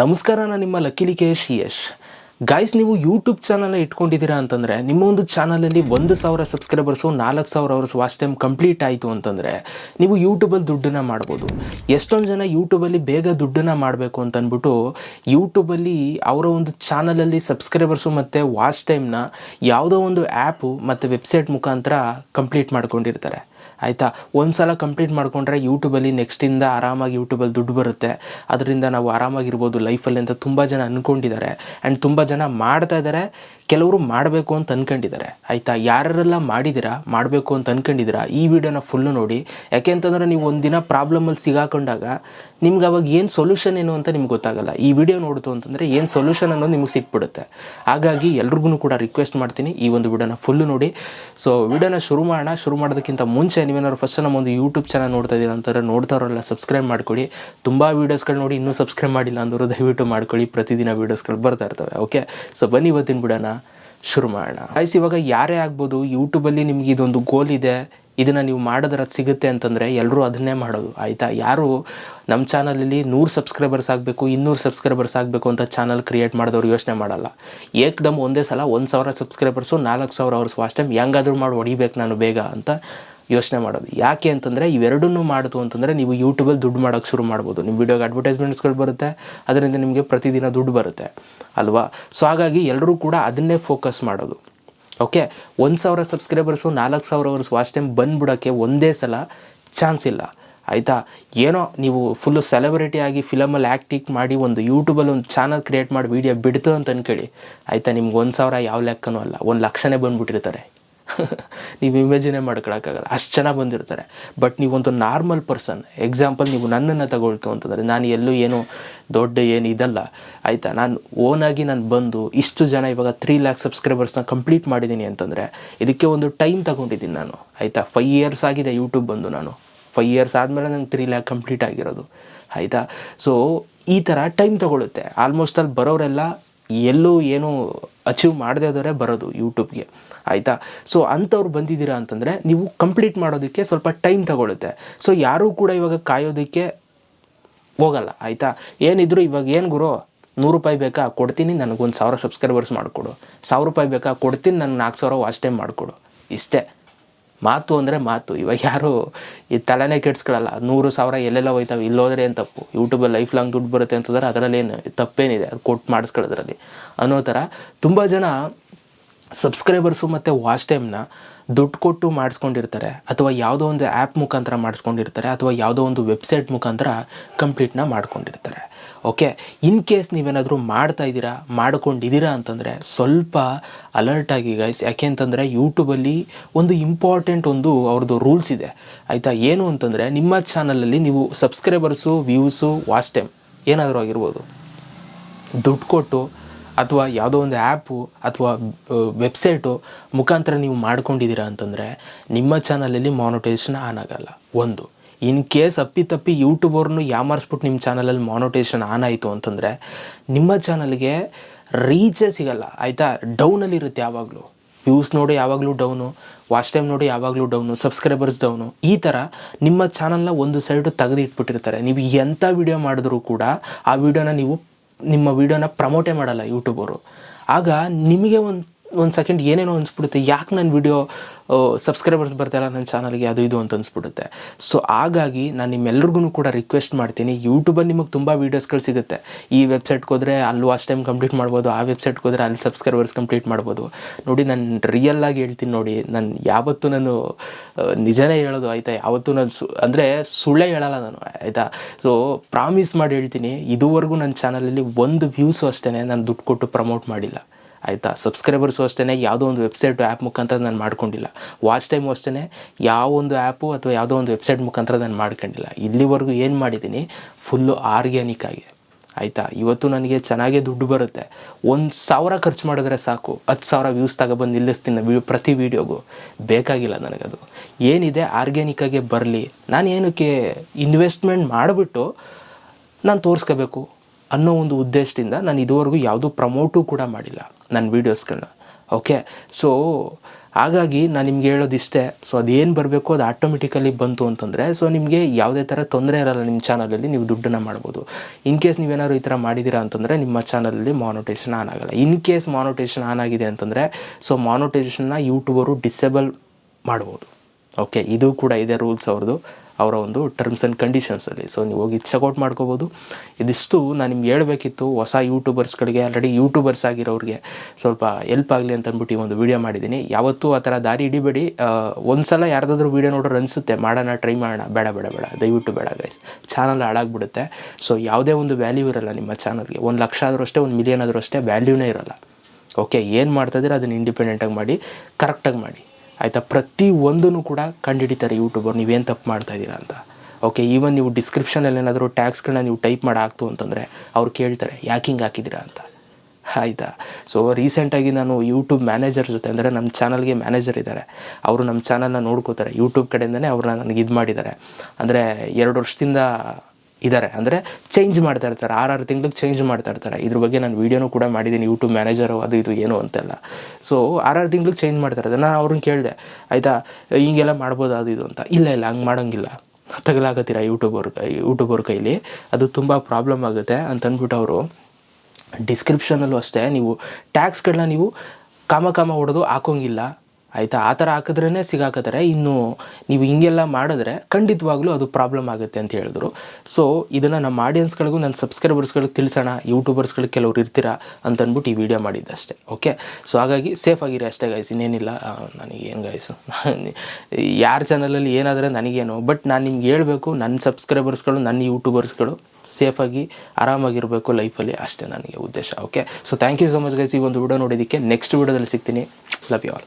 ನಮಸ್ಕಾರ ನಾನು ನಿಮ್ಮ ಲಕ್ಕಿಲಿ ಯಶ್. ಗಾಯ್ಸ್ ನೀವು ಯೂಟ್ಯೂಬ್ ಚಾನಲ್ ಇಟ್ಕೊಂಡಿದ್ದೀರಾ ಅಂತಂದರೆ, ನಿಮ್ಮ ಒಂದು ಚಾನಲಲ್ಲಿ ಒಂದು ಸಾವಿರ ಸಬ್ಸ್ಕ್ರೈಬರ್ಸು ನಾಲ್ಕು ಸಾವಿರ ಅವರ್ಸ್ ವಾಚ್ ಟೈಮ್ ಕಂಪ್ಲೀಟ್ ಆಯಿತು ಅಂತಂದರೆ, ನೀವು ಯೂಟ್ಯೂಬಲ್ಲಿ ದುಡ್ಡನ್ನು ಮಾಡ್ಬೋದು. ಎಷ್ಟೊಂದು ಜನ ಯೂಟ್ಯೂಬಲ್ಲಿ ಬೇಗ ದುಡ್ಡನ್ನು ಮಾಡಬೇಕು ಅಂತ ಅಂದ್ಬಿಟ್ಟು ಯೂಟ್ಯೂಬಲ್ಲಿ ಅವರ ಒಂದು ಚಾನಲಲ್ಲಿ ಸಬ್ಸ್ಕ್ರೈಬರ್ಸು ಮತ್ತು ವಾಚ್ ಟೈಮ್ನ ಯಾವುದೋ ಒಂದು ಆ್ಯಪು ಮತ್ತು ವೆಬ್ಸೈಟ್ ಮುಖಾಂತರ ಕಂಪ್ಲೀಟ್ ಮಾಡ್ಕೊಂಡಿರ್ತಾರೆ. ಆಯಿತಾ? ಒಂದು ಸಲ ಕಂಪ್ಲೀಟ್ ಮಾಡ್ಕೊಂಡ್ರೆ ಯೂಟ್ಯೂಬಲ್ಲಿ ನೆಕ್ಸ್ಟಿಂದ ಆರಾಮಾಗಿ ಯೂಟ್ಯೂಬಲ್ಲಿ ದುಡ್ಡು ಬರುತ್ತೆ. ಅದರಿಂದ ನಾವು ಆರಾಮಾಗಿರ್ಬೋದು ಲೈಫಲ್ಲಿ ಅಂತ ತುಂಬ ಜನ ಅಂದ್ಕೊಂಡಿದ್ದಾರೆ ಆ್ಯಂಡ್ ತುಂಬ ಜನ ಮಾಡ್ತಾ ಇದ್ದಾರೆ. ಕೆಲವರು ಮಾಡಬೇಕು ಅಂತ ಅಂದ್ಕೊಂಡಿದ್ದಾರೆ ಆಯಿತಾ? ಯಾರೆಲ್ಲ ಮಾಡಿದ್ದೀರಾ? ಮಾಡಬೇಕು ಅಂತ ಅಂದ್ಕೊಂಡಿದ್ದೀರಾ ಈ ವಿಡಿಯೋನ ಫುಲ್ಲು ನೋಡಿ. ಯಾಕೆ ಅಂತಂದರೆ ನೀವು ಒಂದಿನ ಪ್ರಾಬ್ಲಮಲ್ಲಿ ಸಿಗಾಕೊಂಡಾಗ ನಿಮ್ಗೆ ಅವಾಗ ಏನು ಸೊಲ್ಯೂಷನ್ ಏನು ಅಂತ ನಿಮ್ಗೆ ಗೊತ್ತಾಗಲ್ಲ. ಈ ವಿಡಿಯೋ ನೋಡ್ತು ಅಂತಂದರೆ ಏನು ಸೊಲ್ಯೂಷನ್ ಅನ್ನೋದು ನಿಮ್ಗೆ ಸಿಕ್ಬಿಡುತ್ತೆ. ಹಾಗಾಗಿ ಎಲ್ರಿಗೂ ಕೂಡ ರಿಕ್ವೆಸ್ಟ್ ಮಾಡ್ತೀನಿ ಈ ಒಂದು ವಿಡಿಯೋನ ಫುಲ್ಲು ನೋಡಿ. ಸೊ ವಿಡಿಯೋನ ಶುರು ಮಾಡೋಣ. ಶುರು ಮಾಡೋದಕ್ಕಿಂತ ಮುಂಚೆ ನೀವೇನಾದ್ರು ಫಸ್ಟ್ ನಮ್ಮ ಒಂದು ಯೂಟ್ಯೂಬ್ ಚಾನಲ್ ನೋಡ್ತಾ ಇದ್ದೀರಾ ಅಂತಾರೆ ನೋಡ್ತಾರಲ್ಲ ಸಬ್ಸ್ಕ್ರೈಬ್ ಮಾಡ್ಕೊಳ್ಳಿ. ತುಂಬ ವೀಡಿಯೋಸ್ಗಳು ನೋಡಿ ಇನ್ನೂ ಸಬ್ಸ್ಕ್ರೈಬ್ ಮಾಡಿಲ್ಲ ಅಂದರು ದಯವಿಟ್ಟು ಮಾಡ್ಕೊಳ್ಳಿ. ಪ್ರತಿದಿನ ವೀಡಿಯೋಸ್ಗಳು ಬರ್ತಾ ಇರ್ತವೆ. ಓಕೆ ಸೊ ಬನ್ನಿ ಇವತ್ತಿನ ಬಿಡೋಣ ಶುರು ಮಾಡೋಣ. ಆಯ್ಸ್ ಇವಾಗ ಯಾರೇ ಆಗ್ಬೋದು ಯೂಟ್ಯೂಬಲ್ಲಿ ನಿಮ್ಗೆ ಇದೊಂದು ಗೋಲ್ ಇದೆ, ಇದನ್ನು ನೀವು ಮಾಡಿದ್ರೆ ಸಿಗುತ್ತೆ ಅಂತಂದರೆ ಎಲ್ಲರೂ ಅದನ್ನೇ ಮಾಡೋದು, ಆಯಿತಾ? ಯಾರು ನಮ್ಮ ಚಾನಲಲ್ಲಿ ನೂರು ಸಬ್ಸ್ಕ್ರೈಬರ್ಸ್ ಆಗಬೇಕು, ಇನ್ನೂರು ಸಬ್ಸ್ಕ್ರೈಬರ್ಸ್ ಆಗಬೇಕು ಅಂತ ಚಾನಲ್ ಕ್ರಿಯೇಟ್ ಮಾಡಿದವ್ರು ಯೋಚನೆ ಮಾಡಲ್ಲ. ಏಕ್ದಮ್ ಒಂದೇ ಸಲ ಒಂದು ಸಾವಿರ ಸಬ್ಸ್ಕ್ರೈಬರ್ಸು ನಾಲ್ಕು ಸಾವಿರ ಅವರ್ಸ್ ವಾಚ್ ಟೈಮ್ ಹೆಂಗಾದ್ರೂ ಮಾಡಿ ಹೊಡಿಬೇಕು ನಾನು ಬೇಗ ಅಂತ ಯೋಚನೆ ಮಾಡೋದು. ಯಾಕೆ ಅಂತಂದರೆ ಇವೆರಡನ್ನೂ ಮಾಡಿತು ಅಂತಂದರೆ ನೀವು ಯೂಟ್ಯೂಬಲ್ಲಿ ದುಡ್ಡು ಮಾಡೋಕ್ಕೆ ಶುರು ಮಾಡ್ಬೋದು. ನಿಮ್ಮ ವಿಡಿಯೋಗೆ ಅಡ್ವರ್ಟೈಸ್ಮೆಂಟ್ಸ್ಗಳು ಬರುತ್ತೆ, ಅದರಿಂದ ನಿಮಗೆ ಪ್ರತಿದಿನ ದುಡ್ಡು ಬರುತ್ತೆ, ಅಲ್ವಾ? ಸೊ ಹಾಗಾಗಿ ಎಲ್ಲರೂ ಕೂಡ ಅದನ್ನೇ ಫೋಕಸ್ ಮಾಡೋದು. ಓಕೆ ಒಂದು ಸಾವಿರ ಸಬ್ಸ್ಕ್ರೈಬರ್ಸು ನಾಲ್ಕು ಸಾವಿರ ಅವರ್ಸ್ ವಾಚ್ ಟೈಮ್ ಬಂದ್ಬಿಡೋಕ್ಕೆ ಒಂದೇ ಸಲ ಚಾನ್ಸ್ ಇಲ್ಲ. ಆಯಿತಾ? ಏನೋ ನೀವು ಫುಲ್ಲು ಸೆಲೆಬ್ರಿಟಿ ಆಗಿ ಫಿಲಮಲ್ಲಿ ಆ್ಯಕ್ಟಿಂಗ್ ಮಾಡಿ ಒಂದು ಯೂಟ್ಯೂಬಲ್ಲಿ ಒಂದು ಚಾನಲ್ ಕ್ರಿಯೇಟ್ ಮಾಡಿ ವೀಡಿಯೋ ಬಿಡ್ತು ಅಂತ ಅನ್ಕೇಳಿ ಆಯಿತಾ? ನಿಮ್ಗೆ ಒಂದು ಸಾವಿರ ಯಾವ ಲೆಕ್ಕನೂ ಅಲ್ಲ. ಒಂದು ಲಕ್ಷನೇ ಬಂದುಬಿಟ್ಟಿರ್ತಾರೆ. ನೀವು ಇಮ್ಯಾಜಿನೇ ಮಾಡ್ಕೊಳಕ್ಕಾಗಲ್ಲ. ಅಷ್ಟು ಚೆನ್ನಾಗಿ ಬಂದಿರ್ತಾರೆ. ಬಟ್ ನೀವೊಂದು ನಾರ್ಮಲ್ ಪರ್ಸನ್ ಎಕ್ಸಾಂಪಲ್ ನೀವು ನನ್ನನ್ನು ತಗೊಳ್ತು ಅಂತಂದರೆ ನಾನು ಎಲ್ಲೂ ಏನು ದೊಡ್ಡ ಏನು ಇದಲ್ಲ, ಆಯಿತಾ? ನಾನು ಓನಾಗಿ ನಾನು ಬಂದು ಇಷ್ಟು ಜನ ಇವಾಗ ತ್ರೀ ಲ್ಯಾಕ್ ಸಬ್ಸ್ಕ್ರೈಬರ್ಸ್ನ ಕಂಪ್ಲೀಟ್ ಮಾಡಿದ್ದೀನಿ ಅಂತಂದರೆ, ಇದಕ್ಕೆ ಒಂದು ಟೈಮ್ ತಗೊಂಡಿದ್ದೀನಿ ನಾನು, ಆಯಿತಾ? ಫೈ ಇಯರ್ಸ್ ಆಗಿದೆ ಯೂಟ್ಯೂಬ್ ಬಂದು ನಾನು. ಫೈವ್ ಇಯರ್ಸ್ ಆದಮೇಲೆ ನಂಗೆ ತ್ರೀ ಲ್ಯಾಕ್ ಕಂಪ್ಲೀಟ್ ಆಗಿರೋದು, ಆಯಿತಾ? ಸೊ ಈ ಥರ ಟೈಮ್ ತಗೊಳುತ್ತೆ. ಆಲ್ಮೋಸ್ಟ್ ಅಲ್ಲಿ ಬರೋರೆಲ್ಲ ಎಲ್ಲೂ ಏನು ಅಚೀವ್ ಮಾಡದೇ ಇದ್ದವರೇ ಬರೋದು ಯೂಟ್ಯೂಬ್ಗೆ, ಆಯಿತಾ? ಸೊ ಅಂಥವ್ರು ಬಂದಿದ್ದೀರಾ ಅಂತಂದರೆ ನೀವು ಕಂಪ್ಲೀಟ್ ಮಾಡೋದಕ್ಕೆ ಸ್ವಲ್ಪ ಟೈಮ್ ತಗೊಳುತ್ತೆ. ಸೊ ಯಾರೂ ಕೂಡ ಇವಾಗ ಕಾಯೋದಕ್ಕೆ ಹೋಗಲ್ಲ, ಆಯಿತಾ? ಏನಿದ್ರು ಇವಾಗ ಏನು ಗುರು, ನೂರು ರೂಪಾಯಿ ಬೇಕಾ? ಕೊಡ್ತೀನಿ, ನನಗೊಂದು ಸಾವಿರ ಸಬ್ಸ್ಕ್ರೈಬರ್ಸ್ ಮಾಡಿಕೊಡು. ಸಾವಿರ ರೂಪಾಯಿ ಬೇಕಾ? ಕೊಡ್ತೀನಿ ನನಗೆ ನಾಲ್ಕು ಸಾವಿರ ವಾಚ್ ಟೈಮ್ ಮಾಡಿಕೊಡು. ಇಷ್ಟೇ. ಮಾತು ಅಂದರೆ ಮಾತು. ಇವಾಗ ಯಾರು ಈ ತಲೆನೇ ಕೆಡ್ಸ್ಕೊಳ್ಳಲ್ಲ ನೂರು ಸಾವಿರ ಎಲ್ಲೆಲ್ಲ ಹೋಯ್ತಾವೆ. ಇಲ್ಲೋದ್ರೆ ಏನು ತಪ್ಪು? ಯೂಟ್ಯೂಬಲ್ಲಿ ಲೈಫ್ ಲಾಂಗ್ ದುಡ್ಡು ಬರುತ್ತೆ ಅಂತಂದ್ರೆ ಅದರಲ್ಲಿ ಏನು ತಪ್ಪೇನಿದೆ? ಅದು ಕೊಟ್ಟು ಮಾಡಿಸ್ಕೊಳ್ಳೋದ್ರಲ್ಲಿ. ಅನ್ನೋ ಥರ ತುಂಬ ಜನ ಸಬ್ಸ್ಕ್ರೈಬರ್ಸು ಮತ್ತು ವಾಚ್ ಟೈಮ್ನ ದುಡ್ಡು ಕೊಟ್ಟು ಮಾಡಿಸ್ಕೊಂಡಿರ್ತಾರೆ. ಅಥವಾ ಯಾವುದೋ ಒಂದು ಆ್ಯಪ್ ಮುಖಾಂತರ ಮಾಡಿಸ್ಕೊಂಡಿರ್ತಾರೆ. ಅಥವಾ ಯಾವುದೋ ಒಂದು ವೆಬ್ಸೈಟ್ ಮುಖಾಂತರ ಕಂಪ್ಲೀಟ್ನ ಮಾಡ್ಕೊಂಡಿರ್ತಾರೆ. ಓಕೆ ಇನ್ ಕೇಸ್ ನೀವೇನಾದರೂ ಮಾಡ್ತಾ ಇದ್ದೀರಾ, ಮಾಡ್ಕೊಂಡಿದ್ದೀರಾ ಅಂತಂದರೆ ಸ್ವಲ್ಪ ಅಲರ್ಟ್ ಆಗಿ ಗೈಸ್ ಯಾಕೆ ಅಂತಂದರೆ ಯೂಟ್ಯೂಬಲ್ಲಿ ಒಂದು ಇಂಪಾರ್ಟೆಂಟ್ ಒಂದು ಅವ್ರದ್ದು ರೂಲ್ಸ್ ಇದೆ. ಆಯಿತಾ? ಏನು ಅಂತಂದರೆ ನಿಮ್ಮ ಚಾನಲಲ್ಲಿ ನೀವು ಸಬ್ಸ್ಕ್ರೈಬರ್ಸು ವ್ಯೂಸು ವಾಚ್ ಟೈಮ್ ಏನಾದರೂ ಆಗಿರ್ಬೋದು, ದುಡ್ಡು ಕೊಟ್ಟು ಅಥವಾ ಯಾವುದೋ ಒಂದು ಆ್ಯಪು ಅಥವಾ ವೆಬ್ಸೈಟು ಮುಖಾಂತರ ನೀವು ಮಾಡ್ಕೊಂಡಿದ್ದೀರಾ ಅಂತಂದರೆ ನಿಮ್ಮ ಚಾನಲಲ್ಲಿ ಮಾನಿಟೈಸೇಷನ್ ಆನ್ ಆಗೋಲ್ಲ. ಒಂದು. ಇನ್ ಕೇಸ್ ಅಪ್ಪಿ ಅಪ್ಪಿತಪ್ಪಿ ಯೂಟ್ಯೂಬರ್ನು ಯಾಮಾರಿಸ್ಬಿಟ್ಟು ನಿಮ್ಮ ಚಾನಲಲ್ಲಿ ಮಾನೋಟೇಷನ್ ಆನ್ ಆಯಿತು ಅಂತಂದರೆ, ನಿಮ್ಮ ಚಾನಲ್ಗೆ ರೀಚೇ ಸಿಗಲ್ಲ, ಆಯಿತಾ? ಡೌನಲ್ಲಿ ಇರುತ್ತೆ ಯಾವಾಗಲೂ. ವ್ಯೂಸ್ ನೋಡಿ ಯಾವಾಗಲೂ ಡೌನು ವಾಚ್ ಟೈಮ್ ನೋಡಿ ಯಾವಾಗಲೂ ಡೌನು ಸಬ್ಸ್ಕ್ರೈಬರ್ಸ್ ಡೌನು ಈ ಥರ ನಿಮ್ಮ ಚಾನಲ್ನ ಒಂದು ಸೈಡು ತೆಗೆದಿಟ್ಬಿಟ್ಟಿರ್ತಾರೆ. ನೀವು ಎಂಥ ವಿಡಿಯೋ ಮಾಡಿದ್ರೂ ಕೂಡ ಆ ವಿಡಿಯೋನ ನೀವು ನಿಮ್ಮ ವಿಡಿಯೋನ ಪ್ರಮೋಟೇ ಮಾಡಲ್ಲ ಯೂಟ್ಯೂಬರು. ಆಗ ನಿಮಗೆ ಒಂದು ಒಂದು ಸೆಕೆಂಡ್ ಏನೇನೋ ಅನಿಸ್ಬಿಡುತ್ತೆ. ಯಾಕೆ ನನ್ನ ವಿಡಿಯೋ ಸಬ್ಸ್ಕ್ರೈಬರ್ಸ್ ಬರ್ತಾಯಿಲ್ಲ ನನ್ನ ಚಾನಲ್ಗೆ ಅದು ಇದು ಅಂತ ಅನಿಸ್ಬಿಡುತ್ತೆ. ಸೊ ಹಾಗಾಗಿ ನಾನು ನಿಮ್ಮೆಲ್ರಿಗೂ ಕೂಡ ರಿಕ್ವೆಸ್ಟ್ ಮಾಡ್ತೀನಿ. ಯೂಟ್ಯೂಬಲ್ಲಿ ನಿಮಗೆ ತುಂಬ ವೀಡಿಯೋಸ್ಗಳು ಸಿಗುತ್ತೆ. ಈ ವೆಬ್ಸೈಟ್ಗೆ ಹೋದರೆ ಅಲ್ಲಿ ವಾಚ್ ಟೈಮ್ ಕಂಪ್ಲೀಟ್ ಮಾಡ್ಬೋದು, ಆ ವೆಬ್ಸೈಟ್ಗೆ ಹೋದರೆ ಅಲ್ಲಿ ಸಬ್ಸ್ಕ್ರೈಬರ್ಸ್ ಕಂಪ್ಲೀಟ್ ಮಾಡ್ಬೋದು. ನೋಡಿ, ನಾನು ರಿಯಲ್ ಆಗಿ ಹೇಳ್ತೀನಿ ನೋಡಿ. ನಾನು ಯಾವತ್ತೂ ನಾನು ನಿಜನೇ ಹೇಳೋದು ಆಯಿತಾ? ಯಾವತ್ತೂ ನಾನು ಸು, ಅಂದರೆ ಸುಳ್ಳೇ ಹೇಳಲ್ಲ ನಾನು, ಆಯಿತಾ? ಸೊ ಪ್ರಾಮಿಸ್ ಮಾಡಿ ಹೇಳ್ತೀನಿ. ಇದುವರೆಗೂ ನನ್ನ ಚಾನಲಲ್ಲಿ ಒಂದು ವ್ಯೂಸು ಅಷ್ಟೇ ನಾನು ದುಡ್ಡು ಕೊಟ್ಟು ಪ್ರಮೋಟ್ ಮಾಡಿಲ್ಲ. ಆಯಿತಾ? ಸಬ್ಸ್ಕ್ರೈಬರ್ಸು ಅಷ್ಟೇ ಯಾವುದೋ ಒಂದು ವೆಬ್ಸೈಟ್ ಆ್ಯಪ್ ಮುಖಾಂತರ ನಾನು ಮಾಡ್ಕೊಂಡಿಲ್ಲ. ವಾಚ್ ಟೈಮು ಅಷ್ಟೇ ಯಾವ ಒಂದು ಆ್ಯಪು ಅಥವಾ ಯಾವುದೋ ಒಂದು ವೆಬ್ಸೈಟ್ ಮುಖಾಂತರ ನಾನು ಮಾಡ್ಕೊಂಡಿಲ್ಲ. ಇಲ್ಲಿವರೆಗೂ ಏನು ಮಾಡಿದ್ದೀನಿ ಫುಲ್ಲು ಆರ್ಗ್ಯಾನಿಕ್ ಆಗಿ. ಆಯಿತಾ? ಇವತ್ತು ನನಗೆ ಚೆನ್ನಾಗೇ ದುಡ್ಡು ಬರುತ್ತೆ. ಒಂದು ಸಾವಿರ ಖರ್ಚು ಮಾಡಿದ್ರೆ ಸಾಕು. ಹತ್ತು ಸಾವಿರ ವ್ಯೂಸ್ ತಗೊಬಂದು ನಿಲ್ಲಿಸ್ತೀನಿ ವಿ, ಪ್ರತಿ ವೀಡಿಯೋಗೂ. ಬೇಕಾಗಿಲ್ಲ ನನಗದು. ಏನಿದೆ? ಆರ್ಗ್ಯಾನಿಕ್ಕಾಗೆ ಬರಲಿ. ನಾನು ಏನಕ್ಕೆ ಇನ್ವೆಸ್ಟ್ಮೆಂಟ್ ಮಾಡಿಬಿಟ್ಟು ನಾನು ತೋರಿಸ್ಕೋಬೇಕು. ಅನ್ನೋ ಒಂದು ಉದ್ದೇಶದಿಂದ ನಾನು ಇದುವರೆಗೂ ಯಾವುದೂ ಪ್ರಮೋಟು ಕೂಡ ಮಾಡಿಲ್ಲ ನನ್ನ ವೀಡಿಯೋಸ್ಗಳನ್ನ. ಓಕೆ ಸೊ ಹಾಗಾಗಿ ನಾನು ನಿಮ್ಗೆ ಹೇಳೋದಿಷ್ಟೇ. ಸೊ ಅದೇನು ಬರಬೇಕು ಅದು ಆಟೋಮೆಟಿಕಲಿ ಬಂತು ಅಂತಂದರೆ ಸೊ ನಿಮಗೆ ಯಾವುದೇ ಥರ ತೊಂದರೆ ಇರಲ್ಲ ನಿಮ್ಮ ಚಾನಲಲ್ಲಿ ನೀವು ದುಡ್ಡನ್ನು ಮಾಡ್ಬೋದು. ಇನ್ ಕೇಸ್ ನೀವೇನಾದ್ರು ಈ ಥರ ಮಾಡಿದ್ದೀರಾ ಅಂತಂದರೆ, ನಿಮ್ಮ ಚಾನಲಲ್ಲಿ ಮಾನೋಟೇಷನ್ ಆನ್ ಆಗಲ್ಲ. ಇನ್ ಕೇಸ್ ಮಾನೋಟೇಷನ್ ಆನ್ ಆಗಿದೆ ಅಂತಂದರೆ ಸೊ ಮಾನೋಟೇಷನ್ನ ಯೂಟ್ಯೂಬರು ಡಿಸೇಬಲ್ ಮಾಡ್ಬೋದು. ಓಕೆ ಇದು ಕೂಡ ಇದೆ ರೂಲ್ಸ್ ಅವ್ರದ್ದು ಅವರ ಒಂದು ಟರ್ಮ್ಸ್ ಆ್ಯಂಡ್ ಕಂಡೀಷನ್ಸಲ್ಲಿ ಸೊ ನೀವು ಹೋಗಿ ಚೆಕ್ಔಟ್ ಮಾಡ್ಕೋಬೋದು. ಇದಿಷ್ಟು ನಾನು ನಿಮ್ಗೆ ಹೇಳಬೇಕಿತ್ತು. ಹೊಸ ಯೂಟ್ಯೂಬರ್ಸ್ಗಳಿಗೆ ಆಲ್ರೆಡಿ ಯೂಟ್ಯೂಬರ್ಸ್ ಆಗಿರೋರಿಗೆ ಸ್ವಲ್ಪ ಹೆಲ್ಪ್ ಆಗಲಿ ಅಂತ ಅಂದ್ಬಿಟ್ಟು ಈ ಒಂದು ವೀಡಿಯೋ ಮಾಡಿದ್ದೀನಿ. ಯಾವತ್ತೂ ಆ ಥರ ದಾರಿ ಹಿಡಿಬೇಡಿ. ಒಂದು ಸಲ ಯಾರ್ದಾದ್ರೂ ವೀಡಿಯೋ ನೋಡೋರು ಅನಿಸುತ್ತೆ. ಮಾಡೋಣ ಟ್ರೈ ಮಾಡೋಣ. ಬೇಡ ಬೇಡ ಬೇಡ. ದಯವಿಟ್ಟು ಬೇಡ ಗೈಸ್ ಚಾನಲ್ ಹಾಳಾಗ್ಬಿಡುತ್ತೆ. ಸೊ ಯಾವುದೇ ಒಂದು ವ್ಯಾಲ್ಯೂ ಇರಲ್ಲ ನಿಮ್ಮ ಚಾನಲ್ಗೆ ಒಂದು ಲಕ್ಷ ಆದರೂ ಅಷ್ಟೇ, ಒಂದು ಮಿಲಿಯನ್ ಆದರೂ ಅಷ್ಟೇ ವ್ಯಾಲ್ಯೂನೇ ಇರಲ್ಲ. ಓಕೆ ಏನು ಮಾಡ್ತಾಯಿದ್ರೆ ಅದನ್ನು ಇಂಡಿಪೆಂಡೆಂಟಾಗಿ ಮಾಡಿ ಕರೆಕ್ಟಾಗಿ ಮಾಡಿ. ಆಯಿತಾ? ಪ್ರತಿ ಒಂದನ್ನು ಕೂಡ ಕಂಡುಹಿಡಿತಾರೆ ಯೂಟ್ಯೂಬರ್ ನೀವೇನು ತಪ್ಪು ಮಾಡ್ತಾ ಇದ್ದೀರಾ ಅಂತ. ಓಕೆ, ಈವನ್ ನೀವು ಡಿಸ್ಕ್ರಿಪ್ಷನಲ್ಲಿ ಏನಾದರೂ ಟ್ಯಾಕ್ಸ್ಗಳನ್ನ ನೀವು ಟೈಪ್ ಮಾಡಿ ಹಾಕ್ತು ಅಂತಂದರೆ ಅವ್ರು ಕೇಳ್ತಾರೆ, ಯಾಕೆ ಹಿಂಗೆ ಹಾಕಿದ್ದೀರಾ ಅಂತ? ಆಯಿತಾ? ಸೊ ರೀಸೆಂಟಾಗಿ ನಾನು ಯೂಟ್ಯೂಬ್ ಮ್ಯಾನೇಜರ್ ಜೊತೆ, ಅಂದರೆ ನಮ್ಮ ಚಾನಲ್ಗೆ ಮ್ಯಾನೇಜರ್ ಇದ್ದಾರೆ ಅವರು ನಮ್ಮ ಚಾನಲ್ನ ನೋಡ್ಕೋತಾರೆ. ಯೂಟ್ಯೂಬ್ ಕಡೆಯಿಂದನೇ ಅವ್ರನ್ನ ನನಗೆ ಇದು ಮಾಡಿದ್ದಾರೆ ಅಂದರೆ ಎರಡು ವರ್ಷದಿಂದ ಇದ್ದಾರೆ ಅಂದರೆ ಚೇಂಜ್ ಮಾಡ್ತಾ ಇರ್ತಾರೆ. ಆರಾರು ತಿಂಗಳಿಗೆ ಚೇಂಜ್ ಮಾಡ್ತಾ ಇರ್ತಾರೆ. ಇದ್ರ ಬಗ್ಗೆ ನಾನು ವೀಡಿಯೋನು ಕೂಡ ಮಾಡಿದ್ದೀನಿ. ಯೂಟ್ಯೂಬ್ ಮ್ಯಾನೇಜರು ಅದು ಇದು ಏನು ಅಂತೆಲ್ಲ. ಸೊ ಆರಾರು ತಿಂಗಳಿಗೆ ಚೇಂಜ್ ಮಾಡ್ತಾ ಇರ್ತಾರೆ ನಾನು ಅವ್ರನ್ನ ಕೇಳಿದೆ, ಆಯಿತಾ, ಹೀಗೆಲ್ಲ ಮಾಡ್ಬೋದು? ಅದು ಇದು ಅಂತ. ಇಲ್ಲ ಇಲ್ಲ, ಹಂಗೆ ಮಾಡೋಂಗಿಲ್ಲ. ತಗಲಾಗತ್ತೀರ ಯೂಟ್ಯೂಬರ್ ಯೂಟ್ಯೂಬರ್ ಕೈಲಿ? ಅದು ತುಂಬ ಪ್ರಾಬ್ಲಮ್ ಆಗುತ್ತೆ ಅಂತ ಅಂದ್ಬಿಟ್ಟು ಅವರು ಡಿಸ್ಕ್ರಿಪ್ಷನಲ್ಲೂ ಅಷ್ಟೇ, ನೀವು ಟ್ಯಾಕ್ಸ್ಗಳನ್ನ ನೀವು ಕಾಮ ಕಾಮ ಹೊಡೆದು ಹಾಕೋಂಗಿಲ್ಲ. ಆಯಿತಾ? ಆ ಥರ ಹಾಕಿದ್ರೇ ಸಿಗಾಕತ್ತಾರೆ. ಇನ್ನು ನೀವು ಹಿಂಗೆಲ್ಲ ಮಾಡಿದ್ರೆ ಖಂಡಿತವಾಗ್ಲೂ ಅದು ಪ್ರಾಬ್ಲಮ್ ಆಗುತ್ತೆ ಅಂತ ಹೇಳಿದ್ರು. ಸೊ ಇದನ್ನು ನಮ್ಮ ಆಡಿಯನ್ಸ್ಗಳಿಗೂ ನನ್ನ ಸಬ್ಸ್ಕ್ರೈಬರ್ಸ್ಗಳಿಗೆ ತಿಳಿಸೋಣ. ಯೂಟ್ಯೂಬರ್ಸ್ಗಳಿಗೆ ಕೆಲವ್ರು ಇರ್ತೀರಾ ಅಂತ ಅಂದ್ಬಿಟ್ಟು ಈ ವಿಡಿಯೋ ಮಾಡಿದ್ದಷ್ಟೇ. ಓಕೆ ಸೊ ಹಾಗಾಗಿ ಸೇಫ್ ಆಗಿರಿ ಅಷ್ಟೇ ಗೈಸ್ ಇನ್ನೇನಿಲ್ಲ. ನನಗೇನು ಗೈಸು ಯಾರ ಚಾನಲಲ್ಲಿ ಏನಾದರೆ ನನಗೇನು. ಬಟ್ ನಾನು ನಿಮ್ಗೆ ಹೇಳಬೇಕು, ನನ್ನ ಸಬ್ಸ್ಕ್ರೈಬರ್ಸ್ಗಳು ನನ್ನ ಯೂಟ್ಯೂಬರ್ಸ್ಗಳು ಸೇಫಾಗಿ ಆರಾಮಾಗಿರಬೇಕು ಲೈಫಲ್ಲಿ ಅಷ್ಟೇ ನನಗೆ ಉದ್ದೇಶ. Okay so thank you so much guys ಈ ಒಂದು ವಿಡಿಯೋ ನೋಡಿದ್ದಕ್ಕೆ ನೆಕ್ಸ್ಟ್ ವಿಡಿಯೋದಲ್ಲಿ ಸಿಗ್ತೀನಿ. Love you all